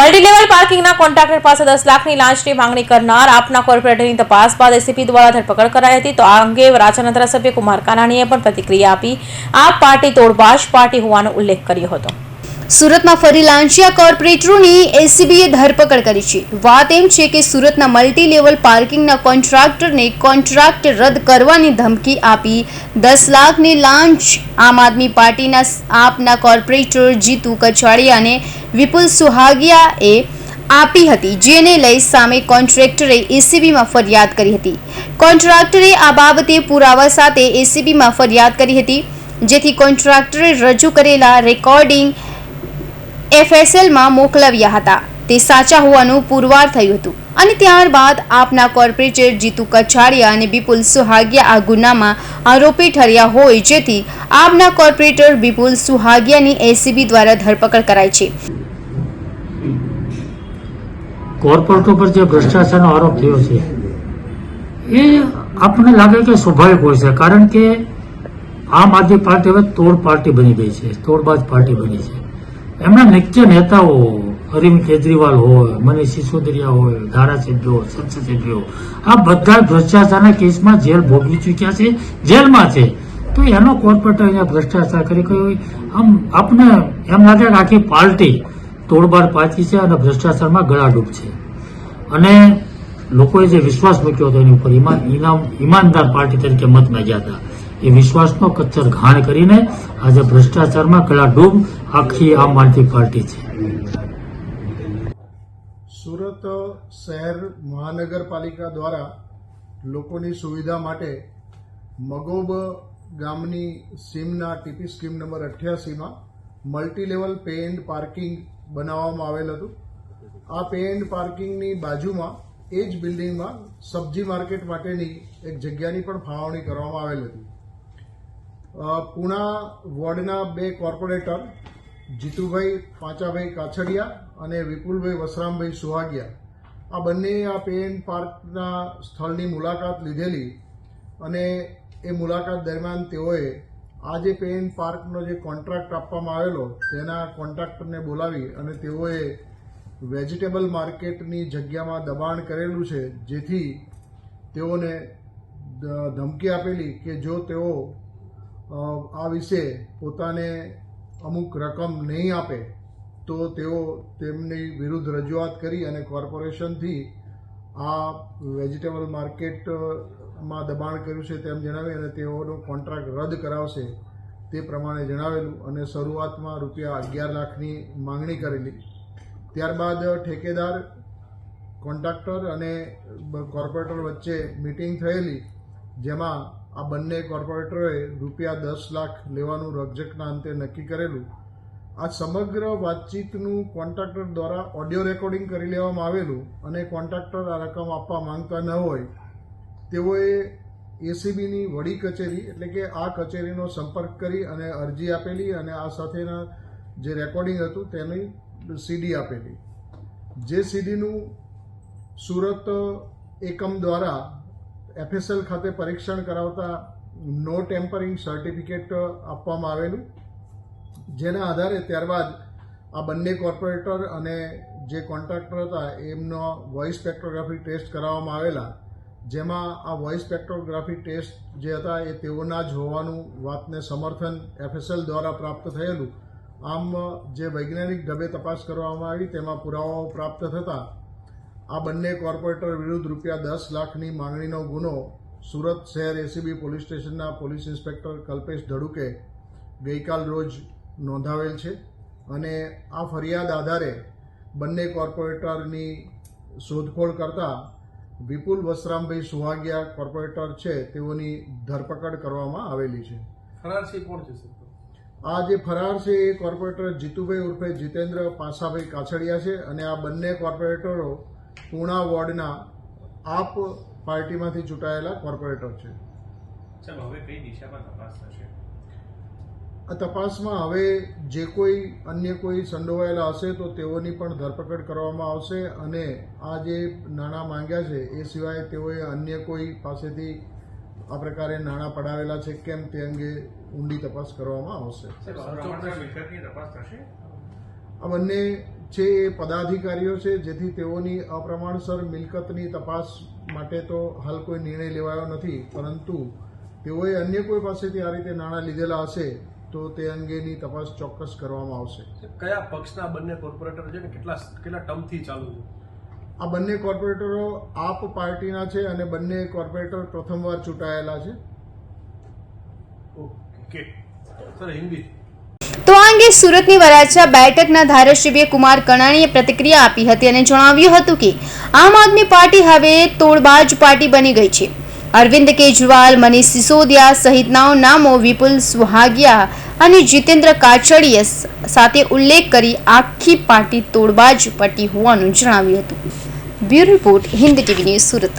Multilevel પાર્કિંગના contractor પાસે દસ લાખની લાંચની માંગણી કરનાર આપના કોર્પોરેટરની તપાસ બાદ એસીપી દ્વારા ધરપકડ કરાઈ હતી. તો આ અંગે વરાછાના ધારાસભ્ય કુમાર કાનાણીએ પણ પ્રતિક્રિયા આપી. આ પાર્ટી તોડબાજ પાર્ટી હોવાનો ઉલ્લેખ કર્યો હતો. સુરતમાં ફરી લાંચિયા કોર્પોરેટરોની એસીબીએ ધરપકડ કરી છે. વાત એમ છે કે સુરતના મલ્ટી લેવલ પાર્કિંગના કોન્ટ્રાક્ટરને કોન્ટ્રાક્ટ રદ કરવાની ધમકી આપી દસ લાખની લાંચ આમ આદમી પાર્ટીના આપના કોર્પોરેટર જીતુ કછવાડિયાને વિપુલ સુહાગિયાએ આપી હતી, જેને લઈ સામે કોન્ટ્રાક્ટરે એસીબીમાં ફરિયાદ કરી હતી. કોન્ટ્રાક્ટરે આ બાબતે પુરાવા સાથે એસીબીમાં ફરિયાદ કરી હતી, જેથી કોન્ટ્રાક્ટરે રજૂ કરેલા રેકોર્ડિંગ એફએસએલમાં મોકલાવ્યા હતા. તે સાચા હોવાનું પુરવાર થયું હતું. અને ત્યારબાદ આપના કોર્પોરેટર જીતુ કછાડિયા અને બિપુલ સુહાગિયા આ ગુનામાં આરોપી ઠર્યા હોય જેથી આપના કોર્પોરેટર બિપુલ સુહાગિયાની એસીબી દ્વારા ધરપકડ કરાઈ છે. કોર્પોરેટ ઉપર જે ભ્રષ્ટાચારનો આરોપ થયો છે, એ આપણને લાગે કે સ્વાભાવિક હોય છે, કારણ કે આમ આદમી પાર્ટી હવે તોડ પાર્ટી બની ગઈ છે, તોડબાજ પાર્ટી બની છે. એમના મુખ્ય નેતાઓ અરવિંદ કેજરીવાલ હોય, મનીષ સિસોદરિયા હોય ધારાસભ્યો સંસદસભ્યો આ બધા ભ્રષ્ટાચારના કેસમાં જેલ ભોગવી ચૂક્યા છે, જેલમાં છે. તો એનો કોર્પોરેટર અહીંયા ભ્રષ્ટાચાર કરી હોય. આમ આપને એમ લાગે કે આખી પાર્ટી તોડબાર પાછી છે અને ભ્રષ્ટાચારમાં ગળાડૂબ છે. અને લોકોએ જે વિશ્વાસ મૂક્યો હતો એની ઉપર, ઈમાન ઈનામ ઈમાનદાર પાર્ટી તરીકે મત માંગ્યા હતા. એ વિશ્વાસનો કચ્છર ઘાણ કરીને આજે ભ્રષ્ટાચારમાં ગળાડૂબ આખી આમ આદમી પાર્ટી છે. સુરત શહેર મહાનગરપાલિકા દ્વારા લોકોની સુવિધા માટે મગોબ ગામની સીમના TP scheme number અઠ્યાસીમાં multi level pay and parking બનાવવામાં આવેલ હતું. આ પે એન્ડ પાર્કિંગની બાજુમાં એ જ બિલ્ડિંગમાં સબ્જી માર્કેટ માટેની એક જગ્યાની પણ ફાળવણી કરવામાં આવેલ હતી. પુણા વોર્ડના બે કોર્પોરેટર, જીતુભાઈ પાંચાભાઈ કાછડિયા અને વિપુલભાઈ વસરામભાઈ સુહાગિયા. આ બંને આ પેન પાર્કના સ્થળની મુલાકાત લીધેલી અને એ મુલાકાત દરમિયાન તેઓએ આ જે પેન પાર્કનો જે કોન્ટ્રાક્ટ આપવામાં આવેલો, તેના કોન્ટ્રાક્ટરને બોલાવી અને તેઓએ વેજીટેબલ માર્કેટની જગ્યામાં દબાણ કરેલું છે, જેથી તેઓને ધમકી આપેલી કે જો તેઓ આ વિશે પોતાને અમુક રકમ નહીં આપે, તો તેઓ તેમની વિરુદ્ધ રજૂઆત કરી અને કોર્પોરેશનથી આ વેજીટેબલ માર્કેટમાં દબાણ કર્યું છે તેમ જણાવી અને તેઓનો કોન્ટ્રાક્ટ રદ કરાવશે તે પ્રમાણે જણાવેલું અને શરૂઆતમાં રૂપિયા અગિયાર લાખની માંગણી કરેલી. ત્યારબાદ ઠેકેદાર, કોન્ટ્રાક્ટર અને કોર્પોરેટર વચ્ચે મિટિંગ થયેલી, જેમાં આ બંને કોર્પોરેટરોએ રૂપિયા દસ લાખ લેવાનું રકઝકના અંતે નક્કી કરેલું. આ સમગ્ર વાતચીતનું કોન્ટ્રાક્ટર દ્વારા ઓડિયો રેકોર્ડિંગ કરી લેવામાં આવેલું અને કોન્ટ્રાક્ટર આ રકમ આપવા માંગતા ન હોય, તેઓએ એસીબીની વડી કચેરી એટલે કે આ કચેરીનો સંપર્ક કરી અને અરજી આપેલી અને આ સાથેના જે રેકોર્ડિંગ હતું તેની સીડી આપેલી. જે સીડીનું સુરત એકમ દ્વારા એફએસએલ ખાતે પરીક્ષણ કરાવતા નો ટેમ્પરિંગ સર્ટિફિકેટ આપવામાં આવેલું. જેના આધારે ત્યારબાદ આ બંને કોર્પોરેટર અને જે કોન્ટ્રાક્ટર હતા, એમનો વોઇસ સ્પેક્ટ્રોગ્રાફી ટેસ્ટ કરાવવામાં આવેલા. જેમાં આ વોઇસ સ્પેક્ટ્રોગ્રાફી ટેસ્ટ જે હતા, એ તેઓના જ હોવાનું વાતને સમર્થન એફએસએલ દ્વારા પ્રાપ્ત થયેલું. આમ, જે વૈજ્ઞાનિક ઢબે તપાસ કરવામાં આવી, તેમાં પુરાવાઓ પ્રાપ્ત થતાં આ બંને કોર્પોરેટર વિરુદ્ધ રૂપિયા દસ લાખની માંગણીનો ગુનો સુરત શહેર એસીબી પોલીસ સ્ટેશનના પોલીસ ઇન્સ્પેક્ટર કલ્પેશ ધડુકે ગઈકાલ રોજ નોંધાવેલ છે અને આ ફરિયાદ આધારે બંને કોર્પોરેટરની શોધખોળ કરતા વિપુલ વસરામભાઈ સુહાગિયા કોર્પોરેટર છે તેઓની ધરપકડ કરવામાં આવેલી છે. ફરાર છે કોણ છે આ જે ફરાર છે એ કોર્પોરેટર જીતુભાઈ ઉર્ફે જીતેન્દ્ર પાસાભાઈ કાછડિયા છે અને આ બંને કોર્પોરેટરો પૂણા વોર્ડના આપ પાર્ટીમાંથી ચૂંટાયેલા કોર્પોરેટર છે. હવે કઈ દિશામાં તપાસ થશે? આ તપાસમાં હવે જે કોઈ અન્ય કોઈ સંડોવાયેલા હશે તો તેઓની પણ ધરપકડ કરવામાં આવશે અને આ જે નાણાં માંગ્યા છે એ સિવાય તેઓએ અન્ય કોઈ પાસેથી આ પ્રકારે નાણાં પડાવેલા છે કેમ તે અંગે ઊંડી તપાસ કરવામાં આવશે. આ બંને છે એ પદાધિકારીઓ છે જેથી તેઓની અપ્રમાણસર મિલકતની તપાસ માટે તો હાલ કોઈ નિર્ણય લેવાયો નથી પરંતુ તેઓએ અન્ય કોઈ પાસેથી આ રીતે નાણાં લીધેલા હશે તો તે અંગેની તપાસ ચોક્કસ કરવામાં આવશે. કયા પક્ષના બંને કોર્પોરેટર છે ને કેટલા કેટલા ટર્મથી ચાલુ છે? આ બંને કોર્પોરેટરો આપ પાર્ટીના છે અને બંને કોર્પોરેટર પ્રથમવાર ચૂંટાયેલા છે. ઓકે. સર હિન્દી. અંગે સુરતની વરાછા બેઠકના ધારાસભ્ય કુમાર કણાણીએ પ્રતિક્રિયા આપી હતી અને જણાવ્યું હતું કે આમ આદમી પાર્ટી હવે તોડબાજ પાર્ટી બની ગઈ છે. અરવિંદ કેજરીવાલ, મનીષ સિસોદિયા સહિતનાઓ નામો વિપુલ સુહાગિયા અને જીતેન્દ્ર કાછડીએ સાથે ઉલ્લેખ કરી આખી પાર્ટી તોડબાજ પાર્ટી હોવાનું જણાવ્યું હતું. Bureau report Hind TV news Surat.